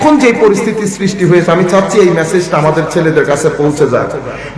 এখন যে পরিস্থিতি সৃষ্টি হয়েছে, আমি চাচ্ছি এই মেসেজটা আমাদের ছেলেদের কাছে পৌঁছে যায়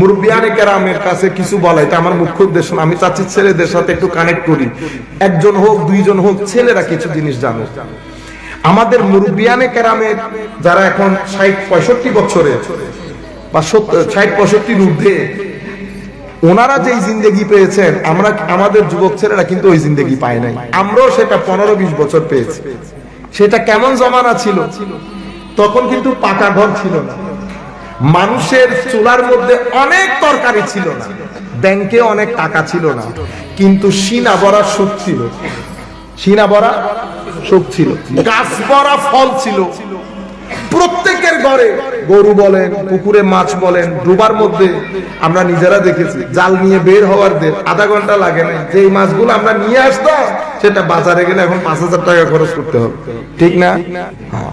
মুরব্বিয়ানে কেরামের কাছে কিছু বলা, এটা আমার মুখ্য উদ্দেশ্য আমি চাচ্ছি ছেলেদের সাথে একটু কানেক্ট করি। একজন হোক, দুইজন হোক, ছেলেরা কিছু জিনিস জানো আমাদের মুরব্বিয়ানে কেরামের যারা এখন ষাট, পঁয়ষট্টি বছরে বা ষাট, পঁয়ষট্টির ঊর্ধ্বে, ওনারা যেই জিন্দেগি পেয়েছেন, আমরা, আমাদের যুবক ছেলেরা কিন্তু ওই জিন্দেগি পায় নাই। আমরাও সেটা পনেরো, বিশ বছর পেয়েছি। সেটা কেমন জমানা ছিল? তখন কিন্তু পাকা ঘর ছিল না। মানুষের চুলার মধ্যে অনেক তরকারি ছিল না। ব্যাংকে অনেক টাকা ছিল না। কিন্তু সিনা ভরা সুখ ছিল। সিনা ভরা সুখ ছিল। গাছ ভরা ফল ছিল। প্রত্যেকের ঘরে গরু বলেন পুকুরে মাছ বলেন ডুবার মধ্যে আমরা নিজেরা দেখেছি জাল নিয়ে বের হওয়ার দের আধা ঘণ্টা লাগে না যে মাছগুলো আমরা নিয়ে আসতাম সেটা বাজারে গেলে এখন পাঁচ হাজার টাকা খরচ করতে হবে। ঠিক না। হ্যাঁ।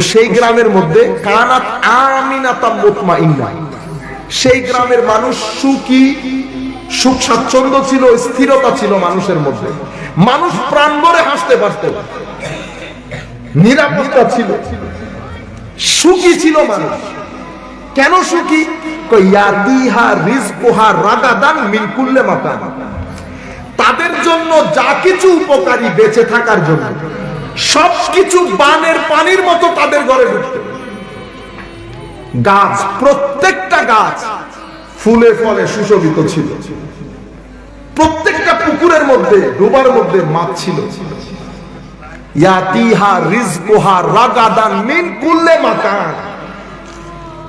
সেই গ্রামের মধ্যে কানাত আমিনাতাম মুতমাইন্না। সেই গ্রামের মানুষ সুখী, সুখ স্বাচ্ছন্দ্য ছিল, স্থিরতা ছিল মানুষের মধ্যে। মানুষ প্রাণ ভরে হাসতে পারত। নিরাপত্তা ছিল। সুখী ছিল মানুষ। কেন সুখী? তাদের জন্য যা কিছু উপকারী বেঁচে থাকার জন্য। সবকিছু বানের পানির মতো গাছ, প্রত্যেকটা গাছ ফুলে ফলে সুশোভিত ছিল। প্রত্যেকটা পুকুরের মধ্যে, ডোবার মধ্যে মাছ ছিল।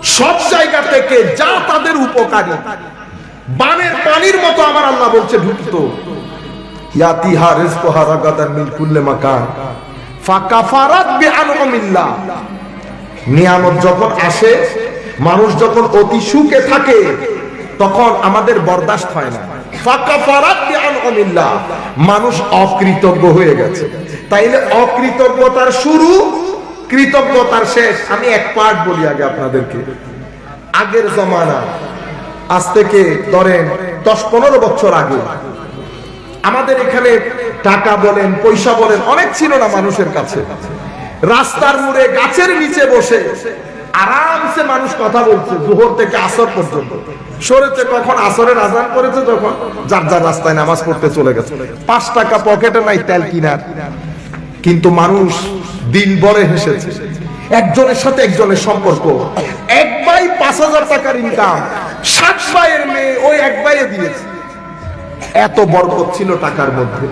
সব জায়গা থেকে যা তাদের উপকারী। বানের পানির মতো আমার আল্লাহ বলছে, ঢুকতো। ইয়াতিহা রিজকুহা রাগাদান মিন কুল্লে মাকান। ফাকাফারাত বিআনউমিল্লাহ নিয়ামত যখন আসে মানুষ যখন অতি সুখে থাকে, তখন আমাদের বরদাস্ত হয় না। মানুষ অকৃতজ্ঞ হয়ে গেছে। তাইলে অকৃতজ্ঞতার শুরু, কৃতজ্ঞতার শেষ। আমি এক পার্ট বলি আগে আপনাদেরকে। আগের জমানা, আজ থেকে ধরেন দশ পনেরো বছর আগে, আমাদের এখানে টাকা বলেন, পয়সা বলেন, অনেক ছিল না মানুষের কাছে। রাস্তার মোড়ে গাছের নিচে বসে আরামসে মানুষ কথা বলছে জোহর থেকে আসর পর্যন্ত। সরেছে কখন আসরের আজান করেছে যখন যার যার রাস্তায় নামাজ পড়তে চলে গেছে। পাঁচ টাকা পকেটে নাই তেল কিনার। কিন্তু মানুষ দিল বলে হেসেছে। একজনের সাথে একজনের সম্পর্ক। এক ভাই পাঁচ হাজার টাকার ইনকাম ষাট ভাইয়ের মেয়ে ওই এক ভাইয়ে দিয়েছে। এত বরকত ছিল টাকার মধ্যে।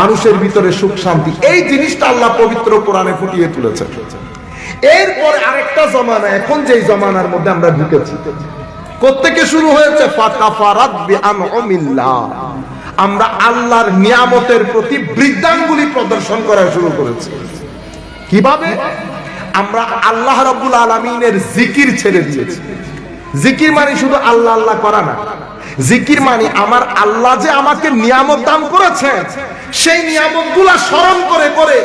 মানুষের ভিতরে সুখ শান্তি। এই জিনিসটা আল্লাহ পবিত্র কোরআনে ফুটিয়ে তুলেছে এরপরে আরেকটা জমানা, এখন যেই জমানার মধ্যে আমরা ঢুকেছি। কোত্থেকে শুরু হয়েছে? আমরা আল্লাহর নিয়ামতের প্রতি বৃদ্ধাঙ্গুলি প্রদর্শন করা শুরু করেছি। কীভাবে? আমরা আল্লাহ রাব্বুল আলামিনের জিকির ছেড়ে দিয়েছি। জিকির মানে শুধু আল্লাহ আল্লাহ করা না। জিকির মানে আমার আল্লাহ যে আমাকে নিয়ামত দান করেছেন, সেই নিয়ামতগুলা স্মরণ করে করে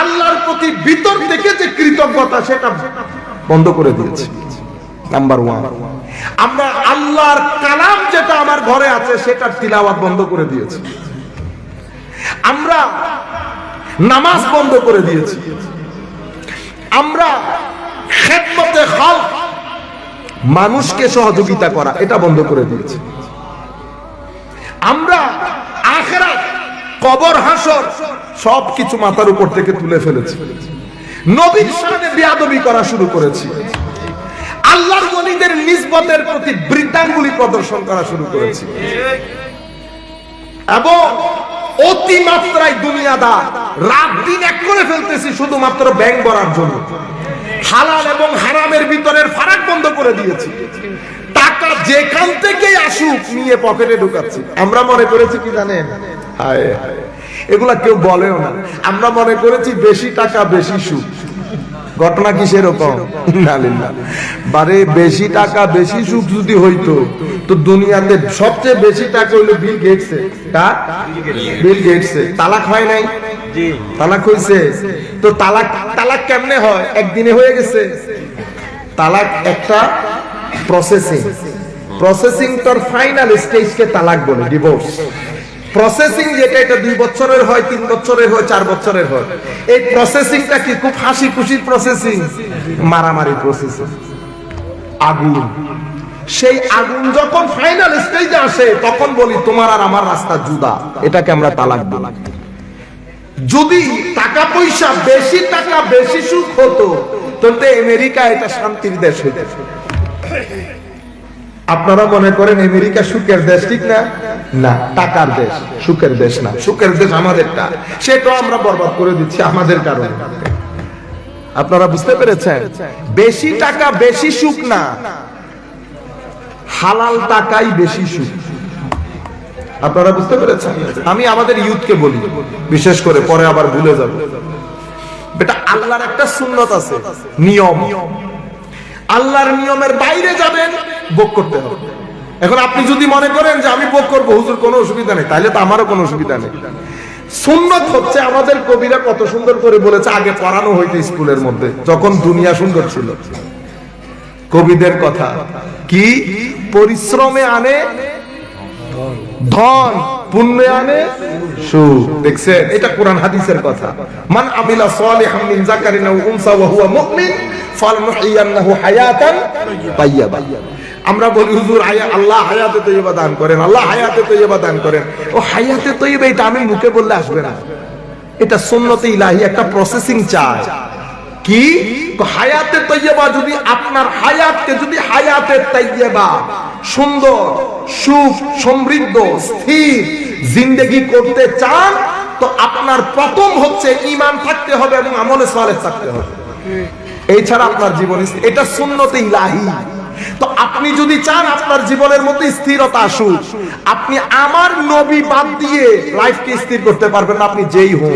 আল্লাহর প্রতি ভিতর থেকে যে কৃতজ্ঞতা, সেটা বন্ধ করে দিয়েছি। নাম্বার ওয়ান আমরা আল্লাহর কালাম যেটা আমার ঘরে আছে, সেটা তিলাওয়াত বন্ধ করে দিয়েছি। আমরা নামাজ বন্ধ করে দিয়েছি। আমরা খেদমতে খালক মানুষকে সহযোগিতা করা, এটা বন্ধ করে দিয়েছি। আমরা কবর, হাসর সবকিছু মাথার উপর থেকে তুলে ফেলেছি। নবীর সামনে বিয়াদবি করা শুরু করেছি। আল্লাহর গলিদের নিসবতের প্রতি বৃদ্ধাঙ্গুলি প্রদর্শন করা শুরু করেছি। এবং অতিমাত্রায় দুনিয়াদার রাত দিন এক করে ফেলতেছি শুধুমাত্র ব্যাংক ভরার জন্য। হালাল এবং হারামের ভিতরের ফারাক বন্ধ করে দিয়েছি। টাকা যেখান থেকে আসুক, নিয়ে পকেটে ঢুকাচ্ছি। আমরা মনে করেছি কি জানেন? হায়। এগুলা কেউ বলেও না। আমরা মনে করেছি বেশি টাকা বেশি সুখ। ঘটনা কি সেরকম? বারে বেশি টাকা বেশি সুখ যদি হইতো তো দুনিয়াতে সবচেয়ে বেশি টাকা হইল বিল গেটসে কার বিল গেটসে তালাক হয় নাই? তালাক হইছে? তো তালাক তালাক কেমনে হয়? একদিনে হয়ে গেছে। তালাক একটা প্রসেসিং প্রসেসিং তোর ফাইনাল স্টেজকে তালাক বলে ডিভোর্স প্রসেসিং যেটা, এটা দুই বছরের হয়, তিন বছরের হয়, চার বছরের হয়। এই প্রসেসিংটা কি? খুব হাসি খুশির প্রসেসিং মারামারি প্রসেসিং আগুন। সেই আগুন যখন ফাইনাল স্টেজে আসে, তখন বলি, তোমার আর আমার রাস্তা জুদা। এটাকে আমরা তালাক বলি যদি টাকা পয়সা বেশি, টাকা বেশি সুখ হতো, তাহলে আমেরিকা এটা শান্তির দেশ হইতে। আপনারা মনে করেন আমেরিকা সুখের দেশ, ঠিক না? না, টাকার দেশ, সুখের দেশ না। সুখের দেশ আমাদেরটা। সেটাও আমরা বরবাদ করে দিচ্ছি আমাদের কারণে। আপনারা বুঝতে পেরেছেন? বেশি টাকা বেশি সুখ না। হালাল টাকাই বেশি সুখ। আপনারা বুঝতে পেরেছেন? আমি আমাদের ইউথকে বলি, বিশেষ করে পরে আবার ভুলে যাব। বেটা, আল্লাহর একটা সুন্নত আছে, নিয়ম। আল্লাহর নিয়মের বাইরে যাবেন, ভোগ করতে হবে। এখন আপনি যদি মনে করেন যে আমি ভোগ করব, হুজুর, কোনো অসুবিধা নেই তাহলে তো আমারও কোনো অসুবিধা নেই। সুন্নত হচ্ছে আমাদের কবিরা কত সুন্দর করে বলেছে, আগে পড়ানো হইতো স্কুলের মধ্যে, যখন দুনিয়া সুন্দর ছিল। কবিদের কথা, কি? পরিশ্রমে আনে, ধন, পুণ্যে আনে, সুখ। দেখছেন, এটা কোরআন হাদিসের কথা। মান আমিলা সালিহাম মিন যাকারিন আও উনসা ওয়া হুয়া মুমিন ফালনুহিয়ান্নাহু হায়াতান তাইয়্যিবা আমরা বলি, হুজুর আয়া আল্লাহ হায়াতে তৈয়বা দান করেন, আল্লাহ হায়াতে তৈয়বা দান করেন। ও হায়াতে তৈয়বা এটা আমি মুখে বললে আসবে না। এটা সুন্নতে ইলাহি একটা প্রসেসিং চায় কি? হায়াতে তৈয়বা যদি আপনার হায়াতকে যদি হায়াতে তৈয়বা সুন্দর, সুখ, সমৃদ্ধ, স্থির জিন্দেগি করতে চান, তো আপনার প্রথম হচ্ছে ইমান থাকতে হবে এবং আমলে সালেহ থাকতে হবে। এই ছাড়া আপনার জীবন এটা সুন্নতে ইলাহি। তো আপনি যদি চান আপনার জীবনের মধ্যে স্থিরতা আসুক, আপনি আমার নবী বাদ দিয়ে লাইফকে স্থির করতে পারবেন না, আপনি যেই হন।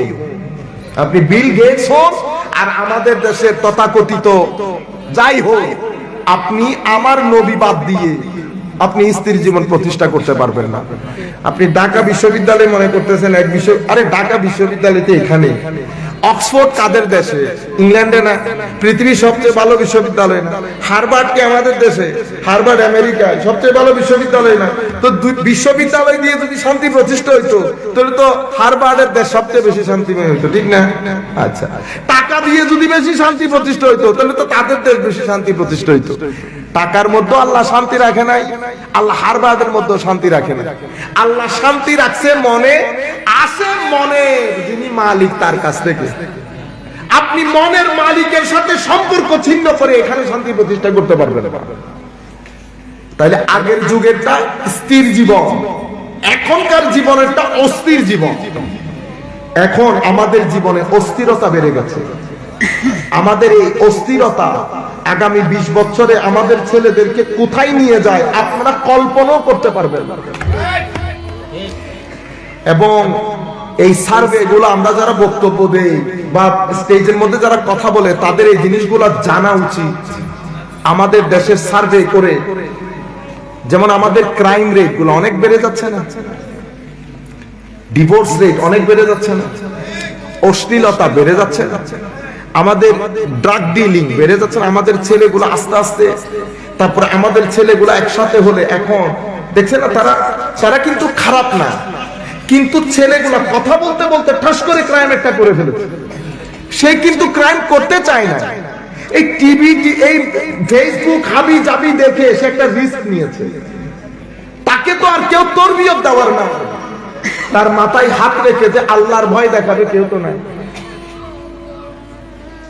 আপনি বিল গেটস হন আর আমাদের দেশের তথাকথিত যাই হোক, আপনি আমার নবী বাদ দিয়ে আপনি স্ত্রীর জীবন প্রতিষ্ঠা করতে পারবেন না। আপনি ঢাকা বিশ্ববিদ্যালয় মনে করতেছেন এক বিশ্ব আরে ঢাকা বিশ্ববিদ্যালয়তে এখানে। অক্সফোর্ড কাদের দেশে? ইংল্যান্ডে না? পৃথিবীর সবচেয়ে ভালো বিশ্ববিদ্যালয় না? হারবার্ড কি আমাদের দেশে? হারবার্ড আমেরিকায় সবচেয়ে ভালো বিশ্ববিদ্যালয় না? তো বিশ্ববিদ্যালয় দিয়ে যদি শান্তি প্রতিষ্ঠা হইতো, তাহলে তো হারবার্ডের দেশ সবচেয়ে বেশি শান্তিময় হইতো, ঠিক না? আচ্ছা। টাকা দিয়ে যদি বেশি শান্তি প্রতিষ্ঠা হইতো, তাহলে তো তাদের দেশ বেশি শান্তি প্রতিষ্ঠা হইতো। টাকার মধ্যে আল্লাহ শান্তি রাখে নাই, আল্লাহ হারবার্ডের মধ্যে শান্তি রাখে না আল্লাহ শান্তি রাখছে মনে আসে মনে যিনি মালিক তার কাছ থেকে। আপনি মনের মালিকের সাথে সম্পর্ক ছিন্ন করে এখানে শান্তি প্রতিষ্ঠা করতে পারবেন তাহলে আগের যুগেরটা স্থির জীবন, এখনকার জীবনেরটা অস্থির জীবন। এখন আমাদের জীবনে অস্থিরতা বেড়ে গেছে। আমাদের এই অস্থিরতা আগামী ২০ বছরে আমাদের ছেলেদেরকে কোথায় নিয়ে যায় আপনারা কল্পনাও করতে পারবেন এবং এই সার্ভে গুলো আমরা যারা বক্তব্য দেই বা স্টেজের মধ্যে যারা কথা বলে, তাদের এই জিনিসগুলো জানা উচিত। আমাদের দেশের সার্ভে করে, যেমন আমাদের ক্রাইম রেটগুলো অনেক বেড়ে যাচ্ছে না। ডিভোর্স রেট অনেক বেড়ে যাচ্ছে না। অশ্লীলতা বেড়ে যাচ্ছে আমাদের ড্রাগ ডিলিং বেড়ে যাচ্ছে, আমাদের ছেলেগুলো আস্তে আস্তে, তারপরে আমাদের ছেলেগুলো একসাথে হলে এখন দেখছে না তারা তারা কিন্তু খারাপ না, কিন্তু ছেলেগুলো কথা বলতে বলতে ঠাস করে ক্রাইম একটা করে ফেলেছে। সে কিন্তু ক্রাইম করতে চায় না। এই টিভি এই ফেসবুক হাবি জাবি দেখে সে একটা রিস্ক নিয়েছে। তাকে তো আর কেউ তরবিয়ত দেওয়ার না। তার মাথায় হাত রেখে যে আল্লাহর ভয় দেখাবে, কেউ তো নাই।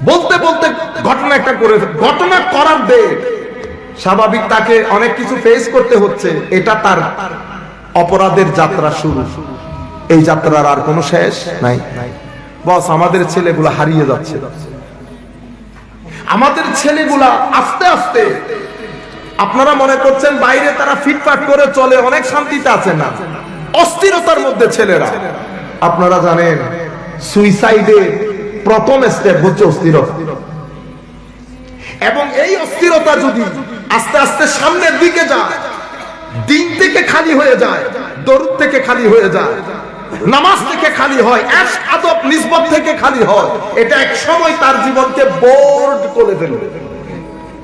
বলতে বলতে ঘটনা একটা করে ঘটনা করার দে। স্বাভাবিক তাকে অনেক কিছু ফেস করতে হচ্ছে। এটা তার অপরাধের যাত্রা শুরু। এই যাত্রার আর কোনো শেষ নাই। বস, আমাদের ছেলেগুলো হারিয়ে যাচ্ছে। আমাদের ছেলেগুলা আস্তে আস্তে আপনারা মনে করছেন বাইরে তারা ফিটফাট করে চলে, অনেক শান্তিতে আছে না। অস্থিরতার মধ্যে ছেলেরা। আপনারা জানেন সুইসাইডে প্রথম স্টেপ হচ্ছে অস্থিরতা। এবং এই অস্থিরতা যদি আস্তে আস্তে সামনের দিকে যায়, দিন থেকে খালি হয়ে যায়, দরুদ থেকে খালি হয়ে যায়, নামাজ থেকে খালি হয়, এক আদব নিসবত থেকে খালি হয়, এটা এক সময় তার জীবনকে বোর্ড করে ফেলবে।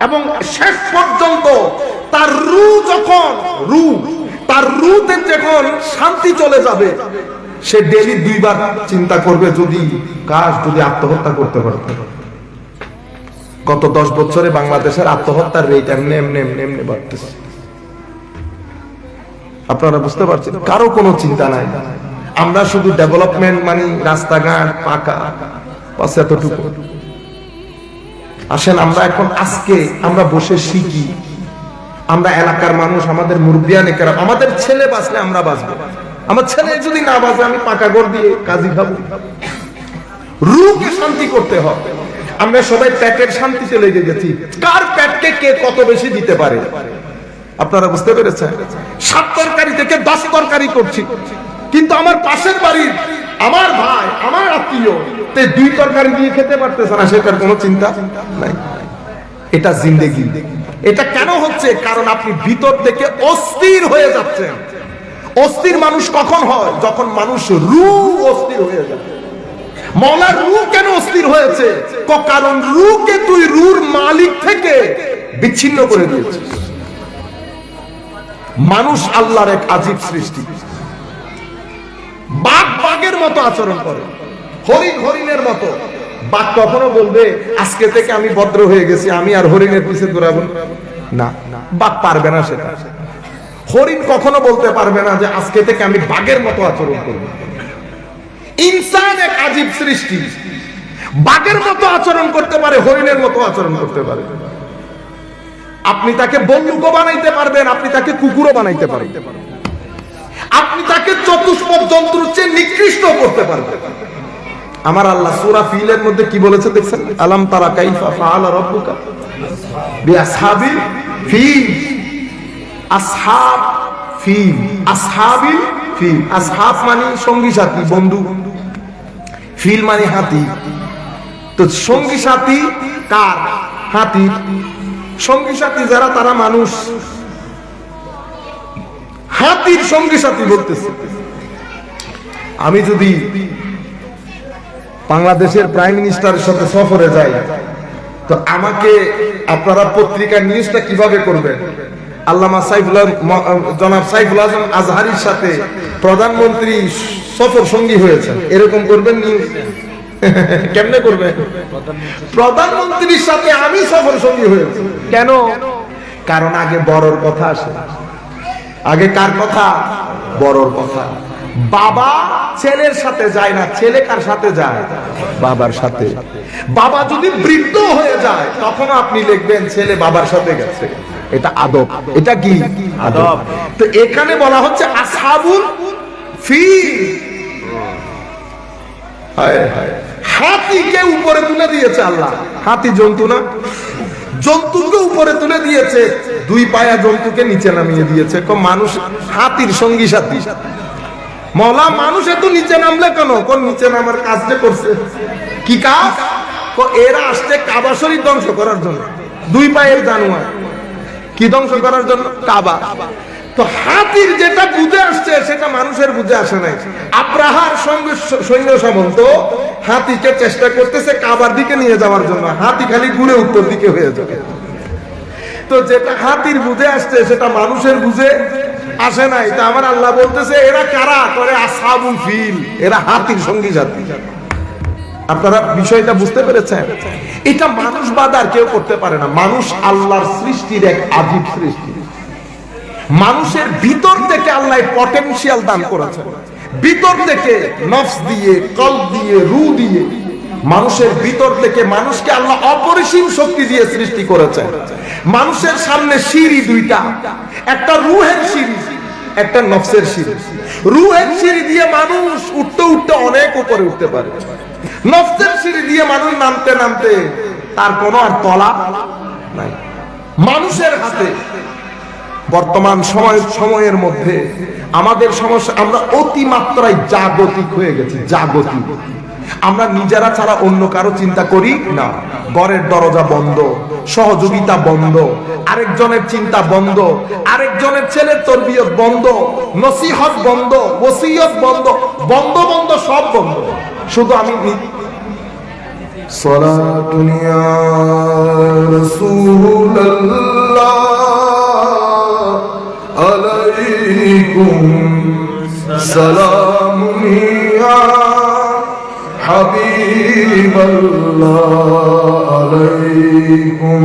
এবং শেষ পর্যন্ত তার রু যখন, রু, তার রুতে যখন শান্তি চলে যাবে সে ডেলি দুইবার চিন্তা করবে যদি কাজ যদি আত্মহত্যা করতে পারত গত দশ বছরে বাংলাদেশের আত্মহত্যার রেট এমনি এমনি এমনি এমনি বাড়তেছে। আপনারা বুঝতে পারছেন? কারও কোনো চিন্তা নাই। আমরা শুধু ডেভেলপমেন্ট মানে রাস্তাঘাট, পাকা, বাস এতটুকু। আসেন, আমরা এখন আজকে আমরা বসে শিখি। আমরা এলাকার মানুষ, আমাদের মুরব্বিয়ান একরাম আমাদের ছেলে বাঁচলে আমরা বাঁচবো। আমার ছেলে যদি না বাঁচে আমি পাকা ঘর দিয়ে কাজী খাব। রুকে শান্তি করতে হবে। আমরা সবাই পেটের শান্তিতে লেগে গেছি। কার পেটকে কে কত বেশি দিতে পারে? আপনারা বুঝতে পেরেছেন? সাত তরকারি থেকে দশ তরকারি করছি। কিন্তু আমার পাশের বাড়ির আমার ভাই, আমার আত্মীয়, তে দুই তরকারি দিয়ে খেতে পারতেছে না, সেটার কোনো চিন্তা নাই। এটা জিন্দেগি। এটা কেন হচ্ছে? কারণ আপনি ভিতর থেকে অস্থির হয়ে যাচ্ছেন। অস্থির মানুষ কখন হয়? যখন মানুষ রু অস্থির হয়ে যায়। মৌলার রু কেন অস্থির হয়েছে? কারণ রুকে তুই রুর মালিক থেকে বিচ্ছিন্ন করে দিয়েছিস। মানুষ আল্লাহর এক আজীব সৃষ্টি। বাঘ বাঘের মতো আচরণ করে। হরিণ হরিণের মতো। বাঘ কখনো বলবে, আজকে থেকে আমি ভদ্র হয়ে গেছি, আমি আর হরিণের পিছে দৌড়াবো না, বাঘ পারবে না সেটা। হরিণ কখনো বলতে পারবে না যে আজকে থেকে আমি বাঘের মতো আচরণ করব। ইনসান এক আজীব সৃষ্টি। বাঘের মতো আচরণ করতে পারে, হরিণের মতো আচরণ করতে পারে। আপনি তাকে বন্দুকও বানাইতে পারবেন, আপনি তাকে কুকুরও বানাইতে পারবেন। আপনি তাকে চতুষ্পদ যন্ত্রের চেয়ে নিকৃষ্ট করতে পারবেন। আমার আল্লাহ সূরা ফিলের মধ্যে কি বলেছে দেখছেন? আলাম তারা কাইফা ফাআলা রাব্বুকা বিআসহাবিল ফিল। মানে মানে যারা, তারা মানুষ। হাতির সঙ্গী সাথী বলতেছে। আমি যদি বাংলাদেশের প্রাইম মিনিস্টারের সাথে সফরে যাই, তো আমাকে আপনারা পত্রিকা, নিউজটা কীভাবে করবেন? আল্লামা সাইফুল জনাব সাইফুল আজম আজহারির সাথে প্রধানমন্ত্রী সফর সঙ্গী হয়েছেন। এরকম করবেন নিউজ কেমনে করবেন? প্রধানমন্ত্রীর সাথে আমি সফর সঙ্গী হয়েছি। কেন? কারণ আগে বড়র কথা আসে। আগে কার কথা? বড়র কথা। বাবা ছেলের সাথে যায় না ছেলে কার সাথে যায়? বাবার সাথে। বাবা যদি বৃদ্ধ হয়ে যায় তখন আপনি লিখবেন ছেলে বাবার সাথে গেছে। এটা আদব। এটা কি? আদব। তো এখানে বলা হচ্ছে আসাবুল ফি। হাতিকে উপরে তুলে দিয়েছে আল্লাহ। হাতি জন্তু না জন্তুকে উপরে তুলে দিয়েছে। দুই পায়া জন্তুকে নিচে নামিয়ে দিয়েছে। মানুষ হাতির সঙ্গী সাথী। মলা মানুষ এত নিচে নামলে কেন? কোন নিচে নামার কাজ যে করছে। কি কাজ? এরা আসছে কাবা শরীফ ধ্বংস করার জন্য। দুই পায়ের জানোয়ার। কি ধ্বংস করার জন্য? কাবা। তো হাতির যেটা বুঝে আসছে, সেটা মানুষের বুঝে আসে নাই। আব্রাহার সঙ্গে সৈন্য সামন্ত হাতিকে চেষ্টা করতেছে কাবার দিকে নিয়ে যাওয়ার জন্য। হাতি খালি ঘুরে উত্তর দিকে হয়ে যাবে। তো যেটা হাতির বুঝে আসছে, সেটা মানুষের বুঝে আসে নাই। তা আমার আল্লাহ বলতেছে, এরা কারা? করে আসাবুল ফিল। এরা হাতির সঙ্গী জাতি। আপনারা বিষয়টা বুঝতে পেরেছেন? এটা মানুষ বাদ আর কেউ করতে পারে না। মানুষ আল্লাহর সৃষ্টির এক আজীব সৃষ্টি। মানুষের ভিতর থেকে আল্লাহ পটেনশিয়াল দান করেছেন। ভিতর থেকে নফস দিয়ে কল দিয়ে রু দিয়ে মানুষের ভিতর থেকে মানুষকে আল্লাহ অপরিসীম শক্তি দিয়ে সৃষ্টি করেছেন। মানুষের সামনে সিঁড়ি দুইটা। একটা রুহের সিঁড়ি, একটা নফসের সিঁড়ি। রুহের সিঁড়ি দিয়ে মানুষ উঠতে উঠতে অনেক উপরে উঠতে পারে। নফসের সিঁড়ি দিয়ে মানুষ নামতে নামতে তার কোনো আর তলা নাই। মানুষের হাতে বর্তমান সময়, সময়ের মধ্যে আমাদের সমস্যা, আমরা অতিমাত্রায় জাগতিক হয়ে গেছি, জাগতিক। আমরা নিজেরা ছাড়া অন্য কারও চিন্তা করি না। ঘরের দরজা বন্ধ, সহযোগিতা বন্ধ, আরেকজনের চিন্তা বন্ধ, আরেকজনের ছেলের তরবিয়ত বন্ধ, নসিহত বন্ধ, ওসিয়ত বন্ধ বন্ধ বন্ধ সব বন্ধ। শুধু আমি নি- صلاة يا رسول الله عليكم سلام يا حبيب الله عليكم